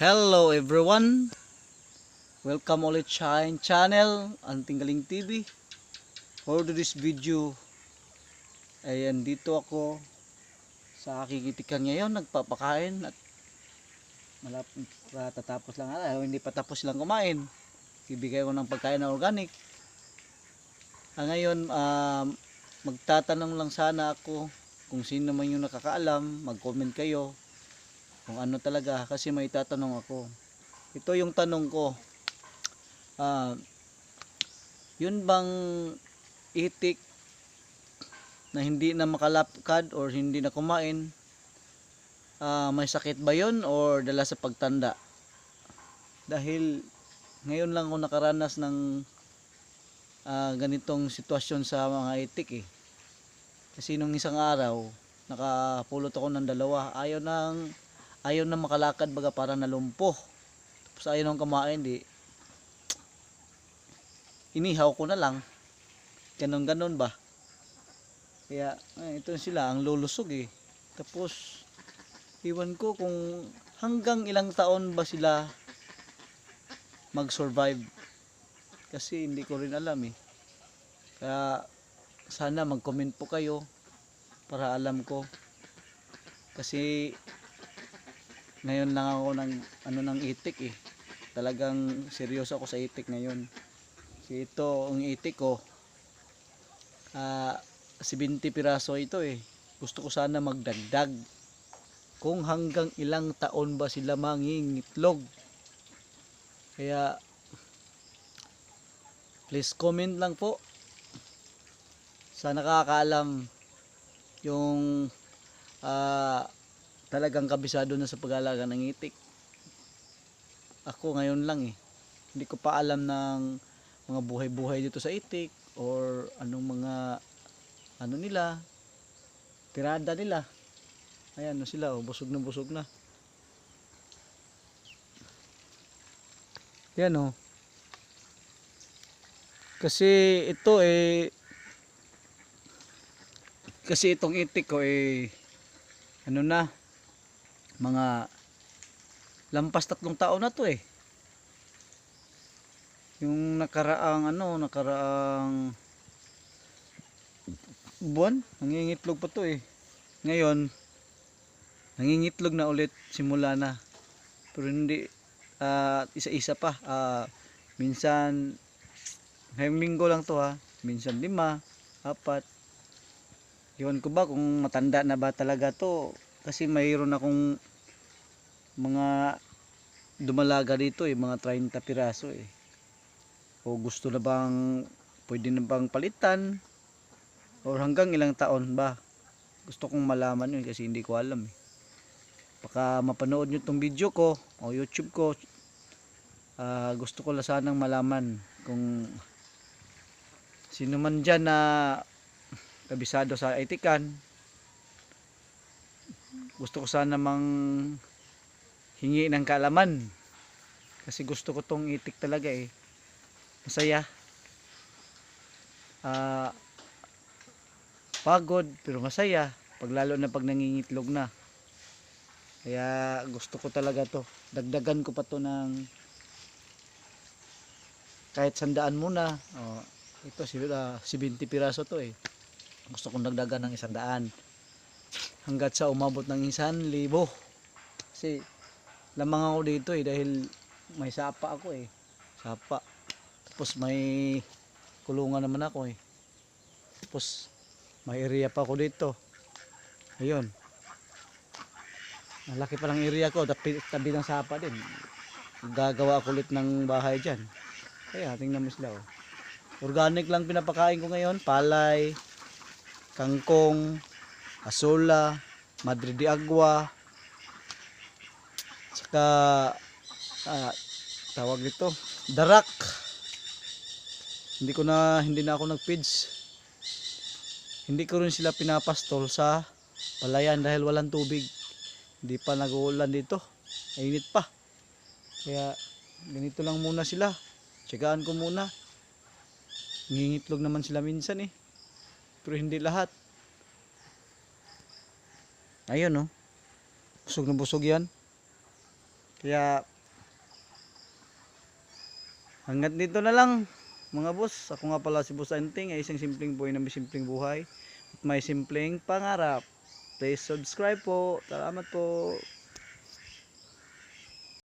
Hello everyone! Welcome ulit sa aking channel, Anting Galing TV. For this video, ayan dito ako sa aking itikan ngayon, nagpapakain at malapit tatapos lang ata, hindi pa tapos lang kumain. Ibigay ko ng pagkain na organic. Ah, ngayon, ah, magtatanong lang sana ako kung sino man yung nakakaalam, mag-comment kayo kung ano talaga kasi may tatanong ako. Ito yung tanong ko. Ah, yun bang itik na hindi na makalapkad or hindi na kumain ah, may sakit ba yun or dala sa pagtanda? Dahil ngayon lang ako nakaranas ng ah, ganitong sitwasyon sa mga itik eh. Kasi nung isang araw, nakapulot ako ng dalawa. Ayaw nang ayaw na makalakad baga para nalumpo. Tapos ayaw nang kumain di inihaw ko na lang. Ganon ganon ba? Kaya eh, ito sila ang lulusog eh. Tapos iwan ko kung hanggang ilang taon ba sila mag-survive. Kasi hindi ko rin alam eh. Kaya sana mag-comment po kayo para alam ko. Kasi ngayon lang ako ng ano ng itik eh. Talagang seryoso ako sa itik ngayon. Kasi ito ang itik ko. Ah, 70 piraso ito eh. Gusto ko sana magdagdag. Kung hanggang ilang taon ba sila mangingitlog. Kaya please comment lang po sa nakakaalam yung ah, talagang kabisado na sa pag-alaga ng itik. Ako ngayon lang eh. Hindi ko pa alam ng mga buhay-buhay dito sa itik or anong mga ano nila, tirada nila. Ayan no sila, oh, busog na busog na. Yan oh. Kasi ito eh kasi itong itik ko eh ano na mga lampas tatlong taon na to eh. Yung nakaraang ano nakaraang buwan nangingitlog pa to eh. Ngayon nangingitlog na ulit simula na. Pero hindi ah, isa-isa pa. Ah, minsan ngayong linggo lang to ha. Minsan lima apat. Iwan ko ba kung matanda na ba talaga to. Kasi mayroon akong mga dumalaga dito eh mga 30 piraso eh. O gusto na bang pwede na bang palitan? Or hanggang ilang taon ba? Gusto kong malaman yun kasi hindi ko alam eh. Baka mapanood nyo tong video ko o youtube ko. Ah, gusto ko lang sanang malaman kung sino man dyan na kabisado sa itikan. Gusto ko sana mang hingi ng kaalaman. Kasi gusto ko tong itik talaga eh. Masaya. Ah, pagod pero masaya. Pag lalo na pag nangingitlog na. Kaya gusto ko talaga to. Dagdagan ko pa to ng kahit sandaan muna. Oh, ito si ah, 70 piraso to eh. Gusto kong dagdagan ng isang daan hanggat sa umabot ng isang libo. Kasi lamang ako dito eh dahil may sapa ako eh. Sapa. Tapos may kulungan naman ako eh. Tapos may area pa ako dito. Ayun. Malaki pa lang area ko tabi, tabi ng sapa din. Gagawa ako ulit ng bahay dyan. Kaya tingnan mo sila oh. organic lang pinapakain ko ngayon. Palay kangkong, asola, madre de agua, saka ah, tawag nito, darak. Hindi ko na hindi na ako nagpids. Hindi ko rin sila pinapastol sa palayan dahil walang tubig. Hindi pa nag-uulan dito. Mainit pa. Kaya ganito lang muna sila. Tsagaan ko muna. Ngingitlog naman sila minsan eh pero hindi lahat ayun no busog na busog yan kaya hanggat dito na lang mga boss. Ako nga pala si Boss Anting, ay isang simpleng boy na may simpleng buhay at may simpleng pangarap. Please subscribe po. Salamat po.